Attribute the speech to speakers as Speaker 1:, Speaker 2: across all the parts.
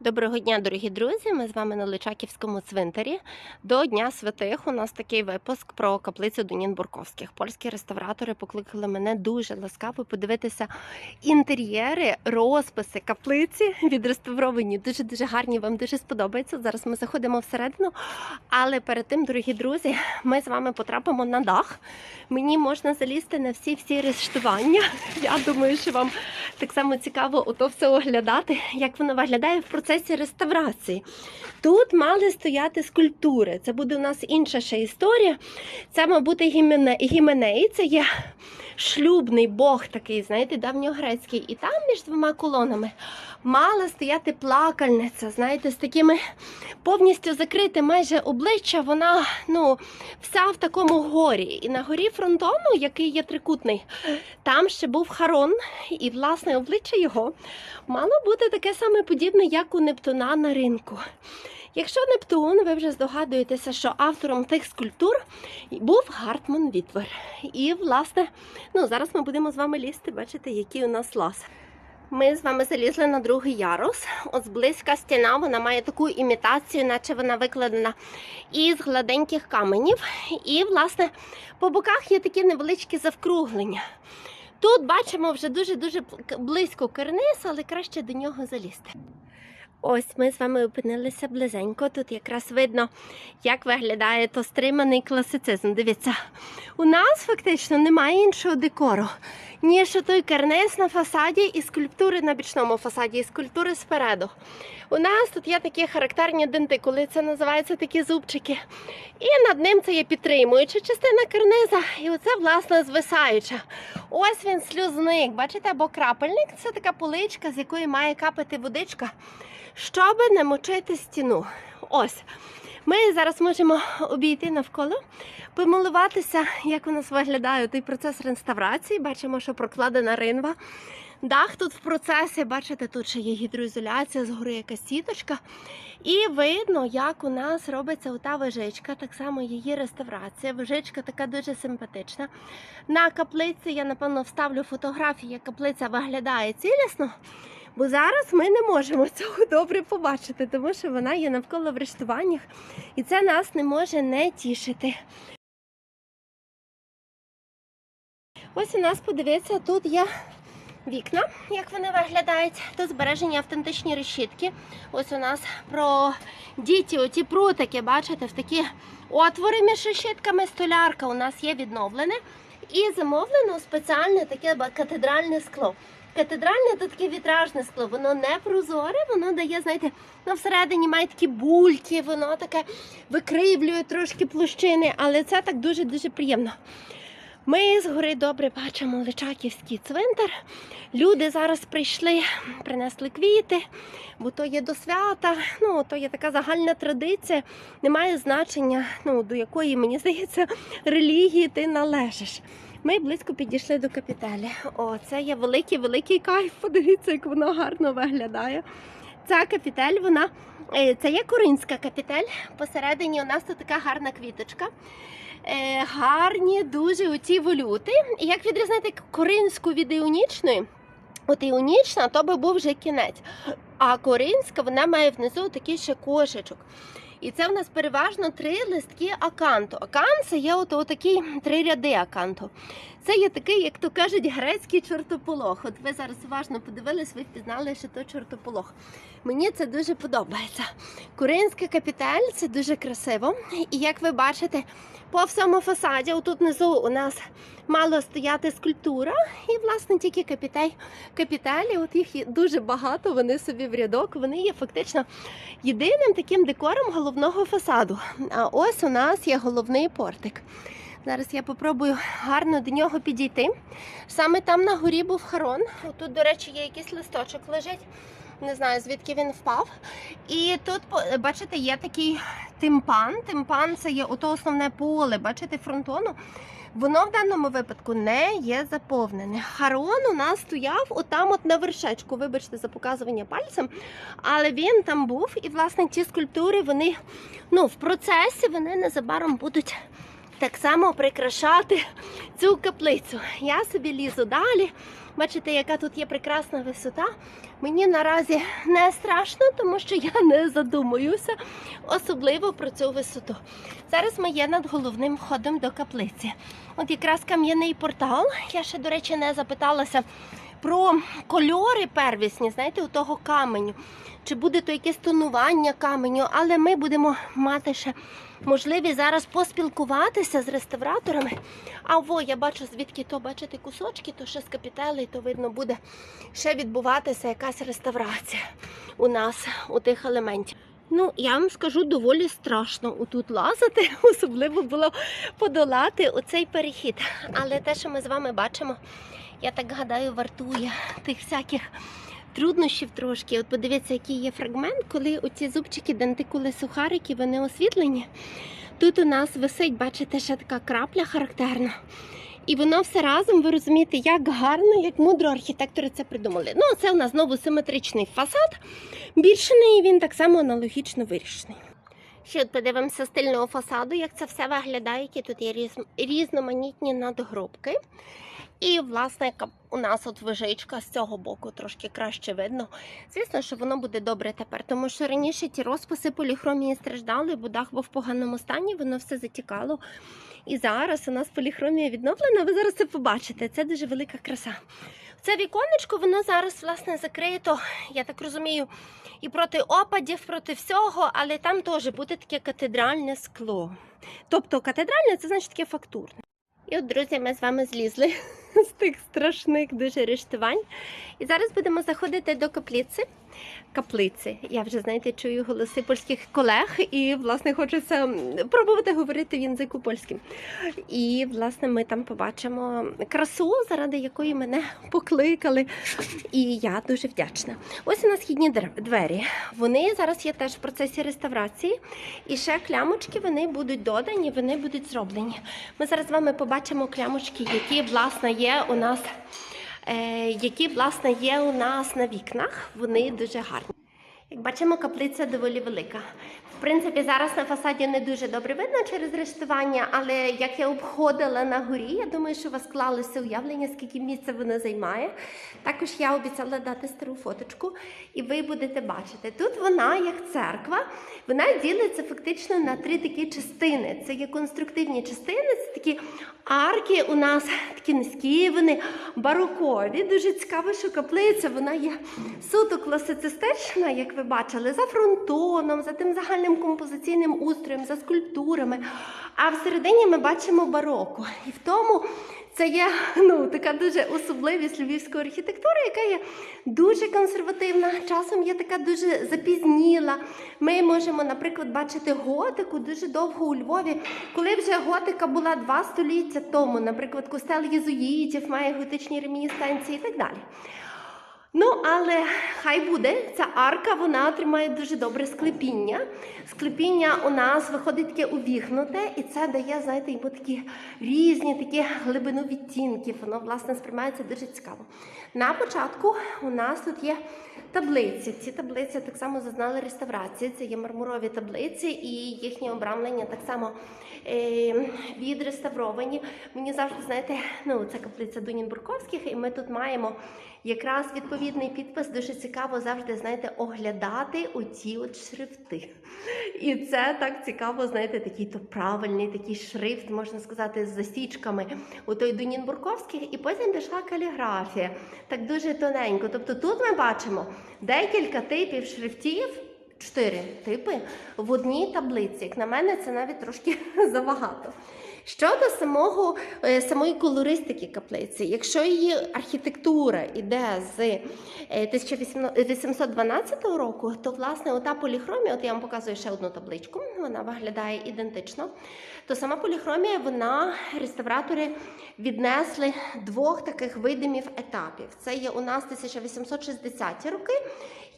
Speaker 1: Доброго дня, дорогі друзі! Ми з вами на Личаківському цвинтарі. До Дня святих у нас такий випуск про каплицю Дунін Бурковських. Польські реставратори покликали мене дуже ласкаво подивитися інтер'єри, розписи каплиці відреставровані. Дуже дуже гарні. Вам дуже сподобається. Зараз ми заходимо всередину. Але перед тим, дорогі друзі, ми з вами потрапимо на дах. Мені можна залізти на всі всі рештування. Я думаю, що вам так само цікаво ото все оглядати, як воно виглядає в процесі реставрації. Тут мали стояти скульптури. Це буде у нас інша ще історія. Це, мабуть, гімене, гіменей. Це є шлюбний бог такий, знаєте, давньогрецький. І там між двома колонами мала стояти плакальниця, знаєте, з такими повністю закрите майже обличчя. Вона ну, вся в такому горі. І на горі фронтону, який є трикутний, там ще був Харон, і власне обличчя його мало бути таке саме подібне, як у Нептуна на ринку. Якщо Нептун, ви вже здогадуєтеся, що автором тих скульптур був Гартман Вітвер. І, власне, ну зараз ми будемо з вами лізти, бачите, який у нас лаз. Ми з вами залізли на другий ярус. Ось близька стіна, вона має таку імітацію, наче вона викладена із гладеньких каменів. І, власне, по боках є такі невеличкі завкруглення. Тут бачимо вже дуже-дуже близько карниз, але краще до нього залізти. Ось ми з вами опинилися близенько. Тут якраз видно, як виглядає то стриманий класицизм. Дивіться, у нас фактично немає іншого декору, ніж той карниз на фасаді і скульптури на бічному фасаді, і скульптури спереду. У нас тут є такі характерні дентикули, це називаються такі зубчики. І над ним це є підтримуюча частина карниза, і оце, власне, звисаюча. Ось він слюзник. Бачите, або крапельник це така поличка, з якої має капати водичка, щоб не мочити стіну. Ось. Ми зараз можемо обійти навколо, помилуватися, як у нас виглядає той процес реставрації. Бачимо, що прокладена ринва. Дах тут в процесі, бачите, тут ще є гідроізоляція, згори якась сіточка. І видно, як у нас робиться ота вежичка, так само її реставрація. Вежичка така дуже симпатична. На каплиці я, напевно, вставлю фотографії, як каплиця виглядає цілісно. Бо зараз ми не можемо цього добре побачити, тому що вона є навколо в рештуваннях, і це нас не може не тішити. Ось у нас, подивіться, тут є вікна, як вони виглядають. Тут збережені автентичні решітки. Ось у нас про діті, оті прутики, бачите, в такі отвори між решітками. Столярка у нас є відновлене. І замовлено спеціальне таке катедральне скло. Катедральне то таке вітражне скло, воно не прозоре, воно дає, знаєте, ну всередині має такі бульки, воно таке викривлює трошки площини, але це так дуже-дуже приємно. Ми згори добре бачимо Личаківський цвинтар. Люди зараз прийшли, принесли квіти, бо то є до свята. Ну, то є така загальна традиція. Немає значення, ну, до якої, мені здається, релігії ти належиш. Ми близько підійшли до капітелі. О, це є великий великий кайф. Подивіться, як воно гарно виглядає. Ця капітель, вона е, це є коринська капітель. Посередині у нас тут така гарна квіточка. Е, гарні дуже оці волюти. І як відрізнити коринську від іонічної? От іонічна, то би був вже кінець. А коринська вона має внизу такий ще кошечок. І це в нас переважно три листки аканту. Акант це є от такі три ряди аканту. Це є такий, як то кажуть, грецький чортополох. От ви зараз уважно подивились, ви впізнали, що то чортополох. Мені це дуже подобається. Куринська капітель це дуже красиво. І як ви бачите, по всьому фасаді, отут внизу у нас мала стояти скульптура, і, власне, тільки капітель, капітелі, от їх дуже багато, вони собі в рядок, вони є фактично єдиним таким декором головного фасаду. А ось у нас є головний портик. Зараз я попробую гарно до нього підійти. Саме там на горі був харон. Тут, до речі, є якийсь листочок лежить. Не знаю, звідки він впав. І тут, бачите, є такий тимпан. Тимпан це є ото основне поле, бачите, фронтону. Воно в даному випадку не є заповнене. Харон у нас стояв отам, от на вершечку. Вибачте за показування пальцем, але він там був, і власне ці скульптури вони ну, в процесі вони незабаром будуть так само прикрашати цю каплицю. Я собі лізу далі. Бачите, яка тут є прекрасна висота. Мені наразі не страшно, тому що я не задумуюся особливо про цю висоту. Зараз ми є над головним входом до каплиці. От якраз кам'яний портал. Я ще, до речі, не запиталася про кольори первісні, знаєте, у того каменю. Чи буде то якесь тонування каменю, але ми будемо мати ще можливість зараз поспілкуватися з реставраторами. А во, я бачу, звідки то бачите кусочки, то ще з капітелей, то видно буде ще відбуватися якась реставрація у нас у тих елементів. Ну, я вам скажу, доволі страшно отут лазити, особливо було подолати оцей перехід. Але те, що ми з вами бачимо, я так гадаю, вартує тих всяких труднощів трошки. От подивіться, який є фрагмент, коли оці зубчики, дентикули, сухарики, вони освітлені. Тут у нас висить, бачите, ще така крапля характерна. І воно все разом, ви розумієте, як гарно, як мудро архітектори це придумали. Ну, це у нас знову симетричний фасад, більшений, він так само аналогічно вирішений. Ще подивимося стильного фасаду, як це все виглядає, які тут є різ- різноманітні надгробки. І, власне, у нас от вижичка з цього боку трошки краще видно. Звісно, що воно буде добре тепер, тому що раніше ті розписи поліхромії страждали, бо дах був в поганому стані, воно все затікало. І зараз у нас поліхромія відновлена. Ви зараз це побачите. Це дуже велика краса. Це віконечко, воно зараз власне закрито, я так розумію, і проти опадів, проти всього, але там теж буде таке катедральне скло. Тобто катедральне це значить таке фактурне. І от, друзі, ми з вами злізли з тих страшних дуже рештувань. І зараз будемо заходити до каплиці. Каплиці. Я вже, знаєте, чую голоси польських колег, і, власне, хочеться пробувати говорити в язику польським. І, власне, ми там побачимо красу, заради якої мене покликали. І я дуже вдячна. Ось у нас східні двері. Вони зараз є теж в процесі реставрації. І ще клямочки вони будуть додані, вони будуть зроблені. Ми зараз з вами побачимо клямочки, які власне є у нас, які власне є у нас на вікнах. Вони дуже гарні. Як бачимо, каплиця доволі велика. В принципі, зараз на фасаді не дуже добре видно через рештування, але як я обходила на горі, я думаю, що у вас склалося уявлення, скільки місця вона займає. Також я обіцяла дати стару фоточку, і ви будете бачити. Тут вона, як церква, вона ділиться фактично на три такі частини. Це є конструктивні частини, це такі арки у нас такі низькі, вони барокові. Дуже цікаво, що каплиця вона є суто класицистична, як ви бачили, за фронтоном, за тим загальним композиційним устроєм, за скульптурами. А всередині ми бачимо бароко. І в тому це є ну, така дуже особливість львівської архітектури, яка є дуже консервативна, часом є така дуже запізніла. Ми можемо, наприклад, бачити готику дуже довго у Львові, коли вже готика була два століття тому, наприклад, костел єзуїтів має готичні ремінісценції і так далі. Ну, але хай буде, ця арка вона тримає дуже добре склепіння. Склепіння у нас виходить таке увігнуте, і це дає, знаєте, йому такі різні такі глибину відтінків. Воно, власне, сприймається дуже цікаво. На початку у нас тут є таблиці. Ці таблиці так само зазнали реставрації. Це є мармурові таблиці, і їхнє обрамлення так само е, відреставровані. Мені завжди, знаєте, ну, це каплиця Дунін-Бурковських, і ми тут маємо якраз відповідний підпис. Дуже цікаво завжди, знаєте, оглядати оці от шрифти. І це так цікаво, знаєте, такий то правильний такий шрифт, можна сказати, з засічками у той Дунін-Бурковських, і потім пішла каліграфія, так дуже тоненько. Тобто тут ми бачимо декілька типів шрифтів. Чотири типи в одній таблиці. Як на мене, це навіть трошки забагато. Щодо самого, е, самої колористики каплиці, якщо її архітектура йде з е, 1812 року, то власне ота поліхромія, от я вам показую ще одну табличку, вона виглядає ідентично. То сама поліхромія, вона реставратори віднесли двох таких видимів етапів. Це є у нас 1860-ті роки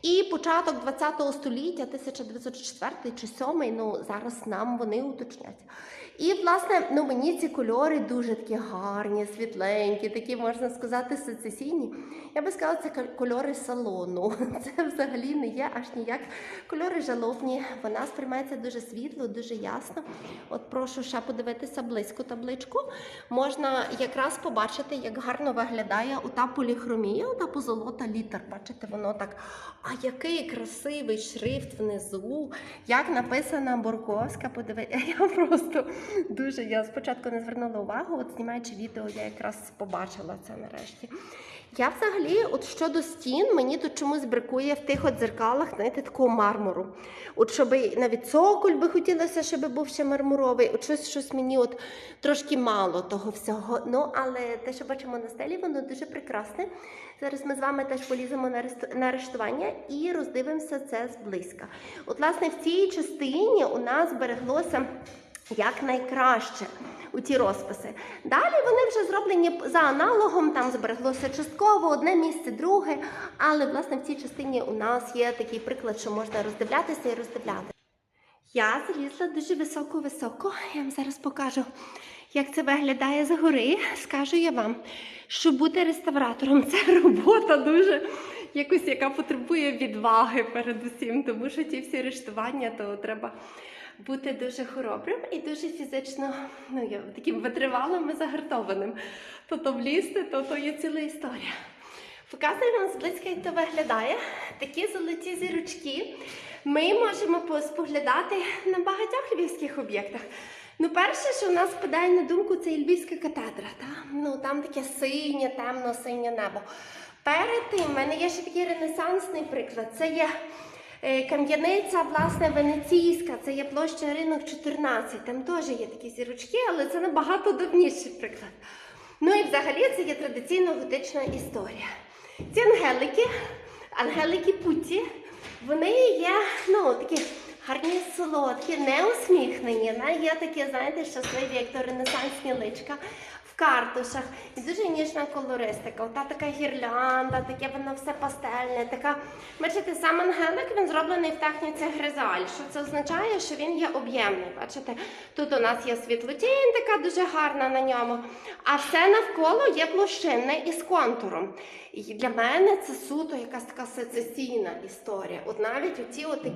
Speaker 1: І початок 20 століття, 1904 чи 7, ну зараз нам вони уточнять. І, власне, ну мені ці кольори дуже такі гарні, світленькі, такі можна сказати, сецесійні. Я би сказала, це кольори салону. Це взагалі не є аж ніяк кольори жалобні. Вона сприймається дуже світло, дуже ясно. От прошу ще подивитися близько табличку. Можна якраз побачити, як гарно виглядає ота поліхромія, ота позолота літер. Бачите, воно так. А який красивий шрифт внизу, як написана Борковська. Подивіться, я просто дуже я спочатку не звернула увагу. От знімаючи відео, я якраз побачила це нарешті. Я взагалі, от щодо стін, мені тут чомусь бракує в тих от дзеркалах, знаєте, такого мармуру. От щоб навіть цоколь би хотілося, щоб був ще мармуровий. От щось, щось мені от трошки мало того всього. Ну, але те, що бачимо на стелі, воно дуже прекрасне. Зараз ми з вами теж поліземо на арештування і роздивимося це зблизька. От, власне, в цій частині у нас збереглося як найкраще у ті розписи. Далі вони вже зроблені за аналогом, там збереглося частково одне місце, друге. Але власне в цій частині у нас є такий приклад, що можна роздивлятися і роздивляти. Я залізла дуже високо-високо. Я вам зараз покажу, як це виглядає згори. Скажу я вам, що бути реставратором це робота дуже якось, яка потребує відваги передусім, тому що ті всі рештування, то треба бути дуже хоробрим і дуже фізично ну, я, таким витривалим і загартованим. То то влізти, то то є ціла історія. Показую вам зблизька, як то виглядає. Такі золоті зірочки ми можемо по- споглядати на багатьох львівських об'єктах. Ну, перше, що у нас спадає на думку, це Львівська катедра. Та? Ну, там таке синє, темно-синє небо. Перед тим в мене є ще такий ренесансний приклад. Це є кам'яниця, власне, венеційська, це є площа ринок 14. Там теж є такі зірочки, але це набагато давніший приклад. Ну і взагалі це є традиційно готична історія. Ці ангелики, ангелики путі, вони є ну, такі гарні, солодкі, неусміхнені. Не? Є такі, знаєте, щасливі, як то ренесансні личка картушах. І дуже ніжна колористика. Ота така гірлянда, таке воно все пастельне. Така, бачите, сам ангелик він зроблений в техніці гризаль. Що це означає, що він є об'ємний. Бачите, тут у нас є світлотінь, така дуже гарна на ньому. А все навколо є площинне із контуром. І для мене це суто якась така сецесійна історія. От навіть оці от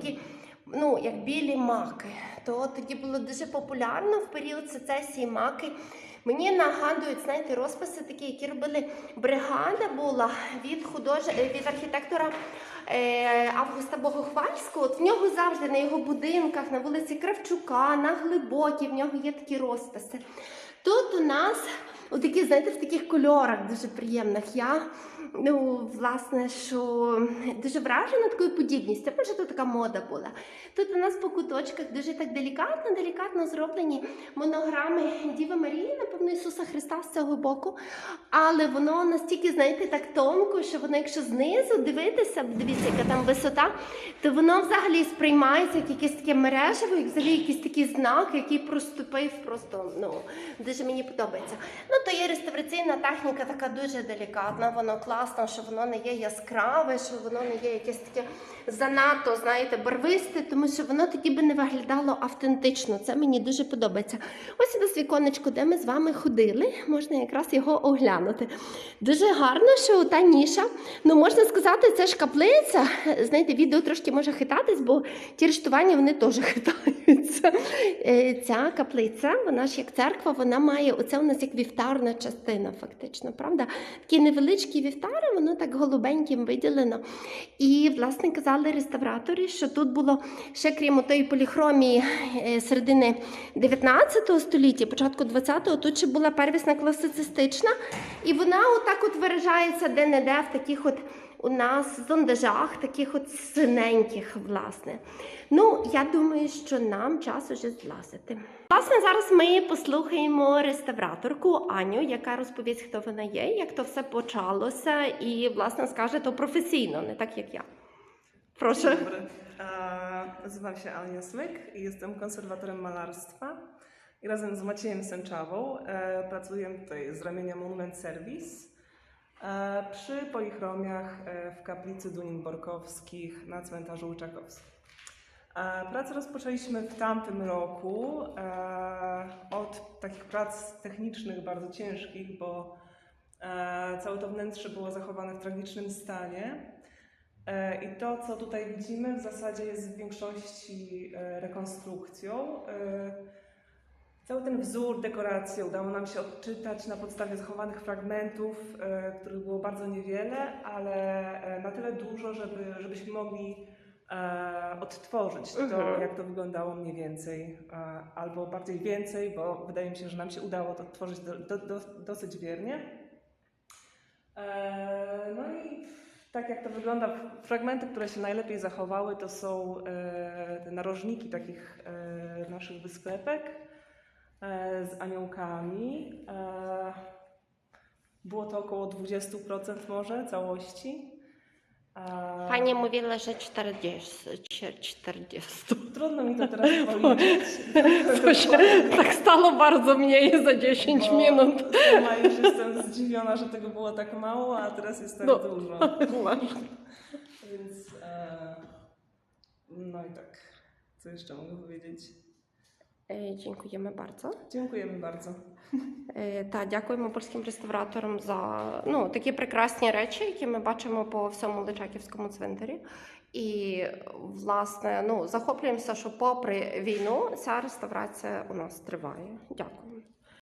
Speaker 1: ну, як білі маки. То тоді було дуже популярно в період сецесії маки. Мені нагадують, знаєте, розписи такі, які робили бригада була від худож... від архітектора Августа Богохвальського. От в нього завжди на його будинках, на вулиці Кравчука, на Глибокій, в нього є такі розписи. Тут у нас отакі, знаєте, в таких кольорах дуже приємних. Я ну, власне, що дуже вражена такою подібністю. Може, то така мода була. Тут у нас по куточках дуже так делікатно, делікатно зроблені монограми Діви Марії, напевно, Ісуса Христа з цього боку. Але воно настільки, знаєте, так тонко, що воно, якщо знизу дивитися, дивіться, яка там висота, то воно взагалі сприймається як якесь таке мережево, як взагалі якийсь такий знак, який проступив просто, ну, дуже мені подобається. Ну, то є реставраційна техніка така дуже делікатна, воно класно, що воно не є яскраве, що воно не є якесь таке занадто, знаєте, барвисте, тому що воно тоді би не виглядало автентично. Це мені дуже подобається. Ось у нас віконечко, де ми з вами ходили, можна якраз його оглянути. Дуже гарно, що та ніша, ну можна сказати, це ж каплиця. Знаєте, відео трошки може хитатись, бо ті рештування вони теж хитаються. Е, Ця каплиця, вона ж як церква, вона має оце у нас як вівтарна частина, фактично, правда? Такі невеличкі вівтари, воно так голубеньким виділено. І, власне, казали реставратори, що тут було ще крім тої поліхромії е, середини 19 століття, початку 20-го, тут ще була первісна класицистична, і вона отак от виражається де-не-де в таких от у нас зондажах, таких от синеньких, власне. Ну, я думаю, що нам час уже злазити. Власне, зараз ми послухаємо реставраторку Аню, яка розповість, хто вона є, як то все почалося, і, власне, скаже то професійно, не tak jak ja. Proszę.
Speaker 2: Dzień dobry. Nazywam się Ania Smyk i jestem konserwatorem malarstwa. I razem z Maciejem Sęczawą e, pracuję tutaj Monument Service. E, przy polichromiach e, w kaplicy Dunin Borkowskich na cmentarzu Łyczakowskim. E, Pracę rozpoczęliśmy w tamtym roku od takich prac technicznych bardzo ciężkich, bo całe to wnętrze było zachowane w tragicznym stanie. I to, co tutaj widzimy, w zasadzie jest w większości rekonstrukcją. Cały ten wzór, dekorację udało nam się odczytać na podstawie zachowanych fragmentów, e, których było bardzo niewiele, ale e, na tyle dużo, żeby, żebyśmy mogli e, odtworzyć to,
Speaker 1: Mhm.
Speaker 2: jak to wyglądało mniej więcej, albo bardziej więcej, bo wydaje mi się, że nam się udało to odtworzyć do, do, do, dosyć wiernie. No i tak jak to wygląda, fragmenty, które się najlepiej zachowały, to są te narożniki takich naszych wysklepek z aniołkami. E, Było to około 20% może całości. E,
Speaker 1: Pani mówiła, że 40. 40.
Speaker 2: Trudno mi to teraz.
Speaker 1: To się tak stało bardzo mniej za 10
Speaker 2: Bo
Speaker 1: minut.
Speaker 2: Sama już jestem zdziwiona, że tego było tak mało, a teraz jest tak
Speaker 1: No.
Speaker 2: dużo. Więc e, no i tak. Co jeszcze mogę powiedzieć?
Speaker 1: Е, Dziękujemy bardzo.
Speaker 2: Dziękujemy bardzo.
Speaker 1: Е, Та дякуємо польським реставраторам за ну, такі прекрасні речі, які ми бачимо по всьому Личаківському цвинтарі. І власне ну захоплюємося, що попри війну ця реставрація у нас триває. Дякую.